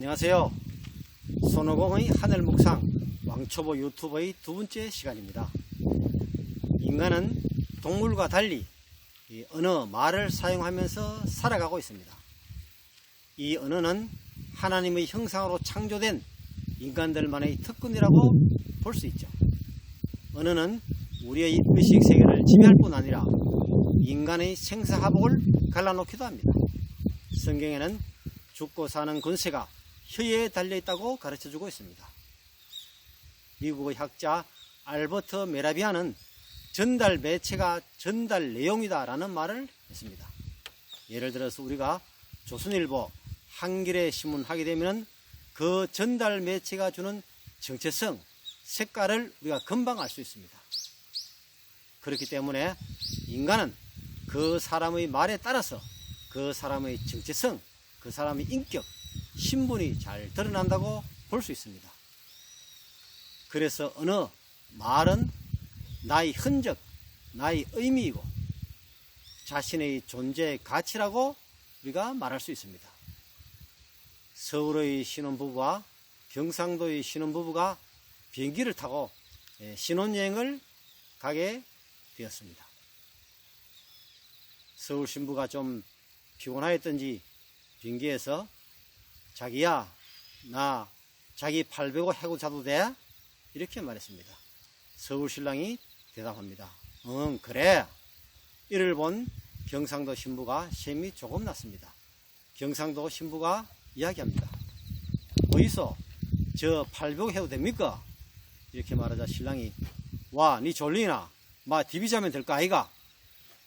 안녕하세요. 손오공의 하늘 묵상 왕초보 유튜버의 두 번째 시간입니다. 인간은 동물과 달리 이 언어 말을 사용하면서 살아가고 있습니다. 이 언어는 하나님의 형상으로 창조된 인간들만의 특권이라고 볼 수 있죠. 언어는 우리의 의식 세계를 지배할 뿐 아니라 인간의 생사화복을 갈라놓기도 합니다. 성경에는 죽고 사는 권세가 혀에 달려있다고 가르쳐 주고 있습니다. 미국의 학자 알버트 메라비아는 전달 매체가 전달 내용이다라는 말을 했습니다. 예를 들어서 우리가 조선일보, 한겨레 신문 하게 되면 그 전달 매체가 주는 정체성, 색깔을 우리가 금방 알 수 있습니다. 그렇기 때문에 인간은 그 사람의 말에 따라서 그 사람의 정체성, 그 사람의 인격, 신분이 잘 드러난다고 볼 수 있습니다. 그래서 어느 말은 나의 흔적, 나의 의미이고 자신의 존재의 가치라고 우리가 말할 수 있습니다. 서울의 신혼부부와 경상도의 신혼부부가 비행기를 타고 예, 신혼여행을 가게 되었습니다. 서울 신부가 좀 피곤하였던지 비행기에서 자기야 나 자기 팔 베고 해고 자도 돼? 이렇게 말했습니다. 서울 신랑이 대답합니다. 응 그래. 이를 본 경상도 신부가 셈이 조금 났습니다. 경상도 신부가 이야기합니다. 어디서 저 팔베고 해도 됩니까? 이렇게 말하자 신랑이 와, 니 졸리나? 마, 디비 자면 될까, 아이가?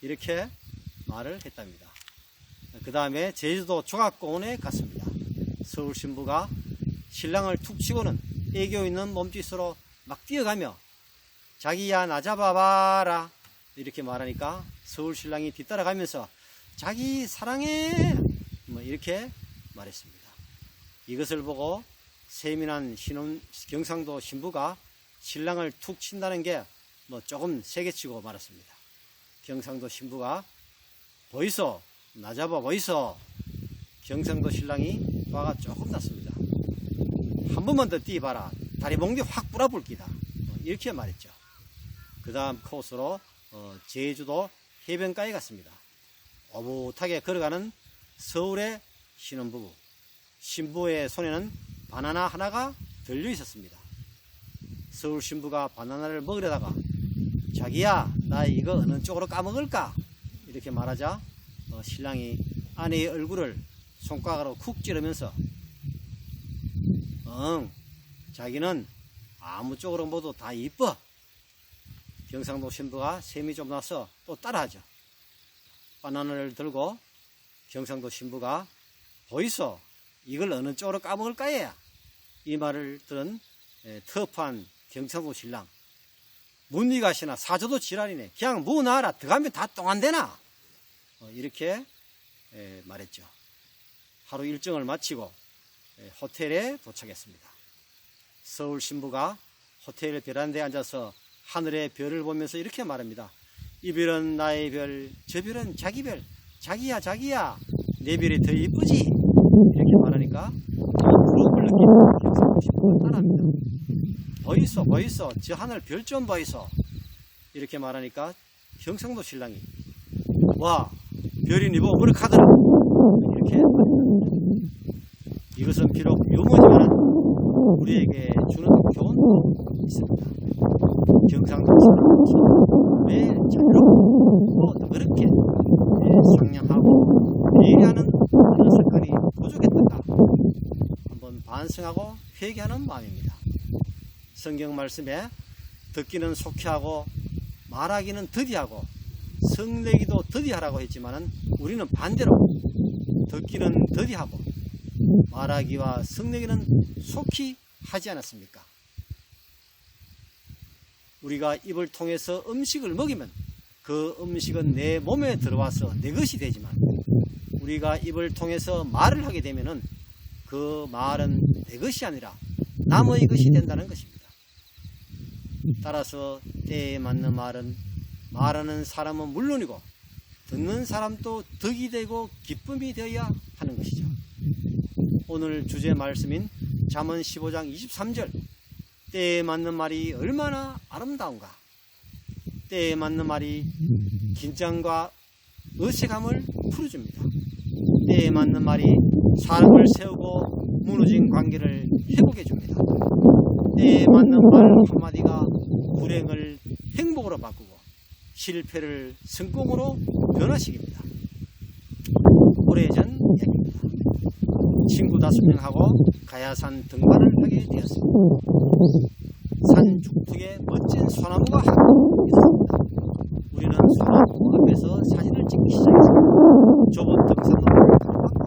이렇게 말을 했답니다. 그 다음에 제주도 조각공원에 갔습니다. 서울 신부가 신랑을 툭 치고는 애교 있는 몸짓으로 막 뛰어가며 자기야, 나 잡아봐라. 이렇게 말하니까 서울 신랑이 뒤따라가면서 자기 사랑해! 뭐 이렇게 말했습니다. 이것을 보고 세민한 신혼, 경상도 신부가 신랑을 툭 친다는 게 뭐 조금 세게 치고 말았습니다. 경상도 신부가 보이소 나 잡아 보이소 경상도 신랑이 화가 조금 났습니다. 한 번만 더 뛰어봐라 다리 몽디 확 뿌라불기다 어, 이렇게 말했죠. 그 다음 코스로 어, 제주도 해변가에 갔습니다. 오붓하게 걸어가는 서울의 신혼부부 신부의 손에는 바나나 하나가 들려 있었습니다. 서울 신부가 바나나를 먹으려다가 자기야 나 이거 어느 쪽으로 까먹을까 이렇게 말하자 어, 신랑이 아내의 얼굴을 손가락으로 쿡 찌르면서 응 자기는 아무 쪽으로 모두 다 이뻐 경상도 신부가 셈이 좀 나서 또 따라하죠 바나나를 들고 경상도 신부가 보이소 이걸 어느 쪽으로 까먹을까요 이 말을 들은 에, 터프한 경상도 신랑 문니 가시나 사저도 지랄이네. 그냥 무 나라 들어가면 다 똥안되나? 어, 이렇게 에, 말했죠. 하루 일정을 마치고 에, 호텔에 도착했습니다. 서울 신부가 호텔 베란다에 앉아서 하늘의 별을 보면서 이렇게 말합니다. 이 별은 나의 별, 저 별은 자기 별, 자기야 자기야 내 별이 더 이쁘지? 이렇게 말하니까 부러움을 경상도 신부가 따라합니다. 보이소 보이소 저 하늘 별 좀 보이소 이렇게 말하니까 경상도 신랑이 와 별이 니보고 그렇게 하더라 이렇게 이것은 비록 유머지만 우리에게 주는 교훈도 있습니다. 경상도 사람은 매일 자유롭고 또 그렇게 상냥하고 예리하는 그런 색깔이 부족했던가 한번 반성하고 회개하는 마음입니다. 성경 말씀에 듣기는 속히 하고 말하기는 더디하고 성내기도 더디하라고 했지만은 우리는 반대로 듣기는 더디하고 말하기와 성내기는 속히 하지 않았습니까? 우리가 입을 통해서 음식을 먹이면 그 음식은 내 몸에 들어와서 내 것이 되지만 우리가 입을 통해서 말을 하게 되면은 그 말은 내 것이 아니라 남의 것이 된다는 것입니다. 따라서 때에 맞는 말은 말하는 사람은 물론이고 듣는 사람도 덕이 되고 기쁨이 되어야 하는 것이죠. 오늘 주제 말씀인 잠언 15장 23절 때에 맞는 말이 얼마나 아름다운가 때에 맞는 말이 긴장과 어색함을 풀어줍니다. 때에 맞는 말이 사람을 세우고 무너진 관계를 회복해 줍니다. 때에 맞는 말 한마디가 불행을 행복으로 바꾸고 실패를 성공으로 변화시킵니다. 오래전 얘기입니다. 친구 다섯 명하고 가야산 등반을 하게 되었습니다. 산 중턱에 멋진 소나무가 하나 있었습니다. 우리는 소나무 앞에서 사진을 찍기 시작했습니다. 좁은 등산로를 가로막고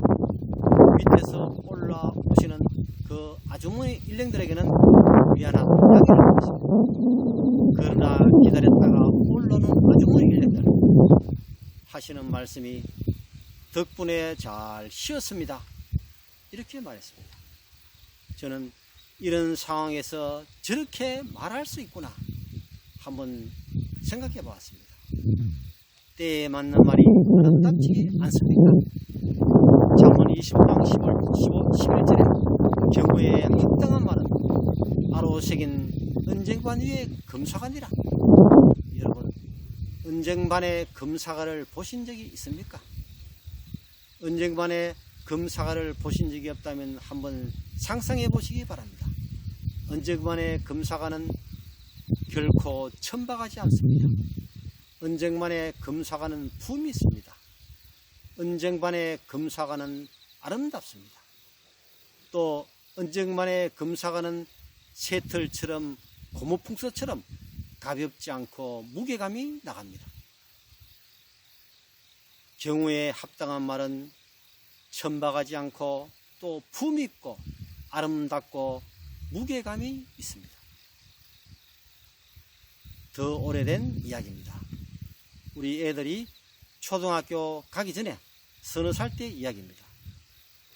밑에서 올라오시는 그 아주머니 일행들에게는 미안한 이야기를 했습니다. 그러나 기다렸다가 올라오는 아주머니 일행들 하시는 말씀이 덕분에 잘 쉬었습니다. 이렇게 말했습니다. 저는 이런 상황에서 저렇게 말할 수 있구나 한번 생각해 보았습니다. 때에 맞는 말이 아름답지 않습니까? 잠언 20장 15, 15, 11절에 경우에 합당한 말은 아로 새긴 은쟁반 위에 금사관이라 여러분 은쟁반에 금사과를 보신 적이 있습니까? 은쟁반에 금사과를 보신 적이 없다면 한번 상상해 보시기 바랍니다. 은쟁반의 금사과는 결코 천박하지 않습니다. 은쟁반의 금사과는 품이 있습니다. 은쟁반의 금사과는 아름답습니다. 또 은쟁반의 금사과는 새털처럼 고무풍서처럼 가볍지 않고 무게감이 나갑니다. 경우에 합당한 말은 천박하지 않고 또 품이 있고 아름답고 무게감이 있습니다. 더 오래된 이야기입니다. 우리 애들이 초등학교 가기 전에 서너 살 때 이야기입니다.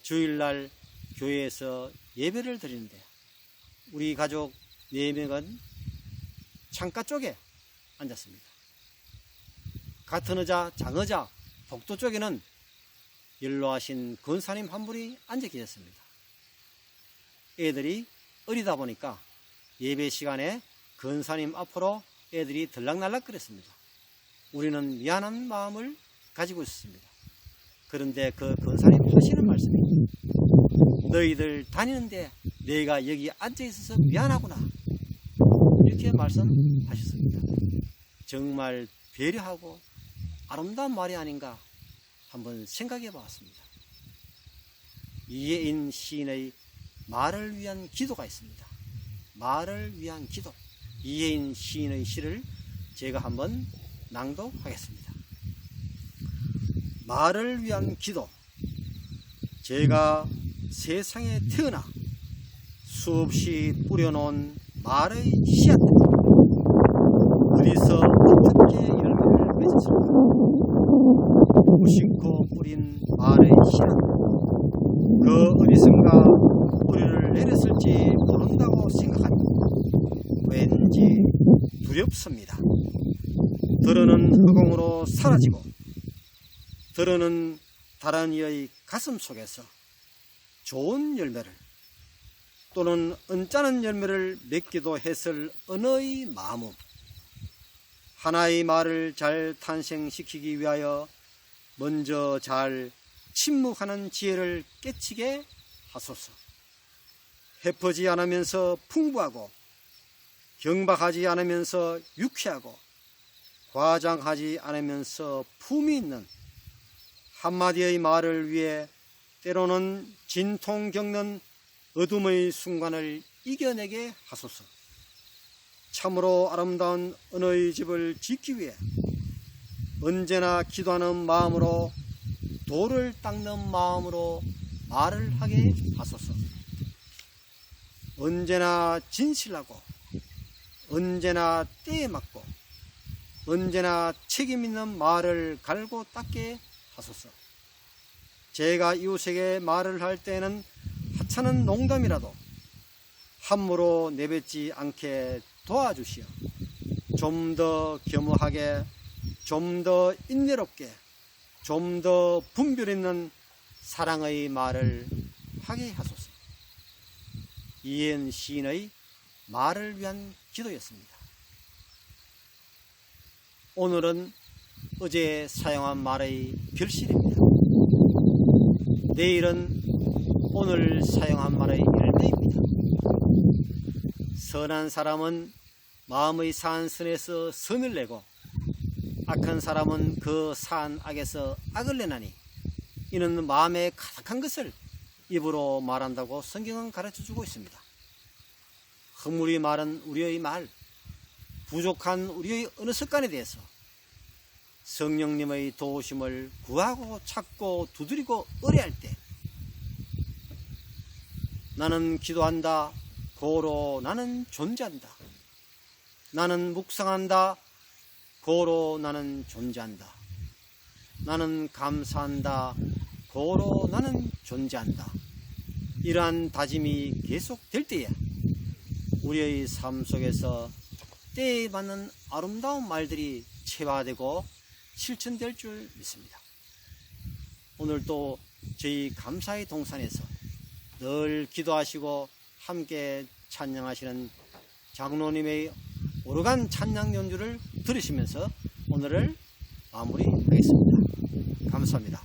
주일날 교회에서 예배를 드리는데 우리 가족 네 명은 창가 쪽에 앉았습니다. 같은 의자, 장의자, 복도 쪽에는 연로하신 권사님 한 분이 앉아 계셨습니다. 애들이 어리다 보니까 예배 시간에 권사님 앞으로 애들이 들락날락 그랬습니다. 우리는 미안한 마음을 가지고 있었습니다. 그런데 그 권사님 하시는 말씀이 너희들 다니는데 내가 여기 앉아 있어서 미안하구나. 이렇게 말씀하셨습니다. 정말 배려하고 아름다운 말이 아닌가 한번 생각해 보았습니다. 이예인 시인의 말을 위한 기도가 있습니다. 말을 위한 기도. 이예인 시인의 시를 제가 한번 낭독하겠습니다. 말을 위한 기도. 제가 세상에 태어나 수없이 뿌려놓은 말의 씨앗 어디서 어떻게 열매를 맺었을까? 무심코 뿌린 말의 씨앗 그 어디선가 뿌리를 내렸을지 모른다고 생각하니 왠지 두렵습니다. 들어는 흑공으로 사라지고 들어는 다른 이의 가슴 속에서 좋은 열매를 또는 언짢은 열매를 맺기도 했을 언어의 마음음 하나의 말을 잘 탄생시키기 위하여 먼저 잘 침묵하는 지혜를 깨치게 하소서. 해퍼지 않으면서 풍부하고 경박하지 않으면서 유쾌하고 과장하지 않으면서 품이 있는 한마디의 말을 위해 때로는 진통 겪는 어둠의 순간을 이겨내게 하소서. 참으로 아름다운 언어의 집을 짓기 위해 언제나 기도하는 마음으로 돌을 닦는 마음으로 말을 하게 하소서. 언제나 진실하고 언제나 때에 맞고 언제나 책임 있는 말을 갈고 닦게 하소서. 제가 이웃에게 말을 할 때는 하찮은 농담이라도 함부로 내뱉지 않게 도와주시어 좀 더 겸허하게 좀 더 인내롭게 좀 더 분별 있는 사랑의 말을 하게 하소서. 이엔 시인의 말을 위한 기도였습니다. 오늘은 어제 사용한 말의 결실입니다. 내일은 오늘 사용한 말의 열매입니다. 선한 사람은 마음의 산 선에서 선을 내고 악한 사람은 그 산 악에서 악을 내나니 이는 마음에 가득한 것을 입으로 말한다고 성경은 가르쳐 주고 있습니다. 허물이 말은 우리의 말, 부족한 우리의 어느 습관에 대해서 성령님의 도우심을 구하고 찾고 두드리고 의뢰할 때 나는 기도한다. 고로 나는 존재한다. 나는 묵상한다. 고로 나는 존재한다. 나는 감사한다. 고로 나는 존재한다. 이러한 다짐이 계속될 때에 우리의 삶 속에서 때에 맞는 아름다운 말들이 체화되고 실천될 줄 믿습니다. 오늘도 저희 감사의 동산에서 늘 기도하시고 함께 찬양하시는 장로님의 오르간 찬양 연주를 들으시면서 오늘을 마무리하겠습니다. 감사합니다.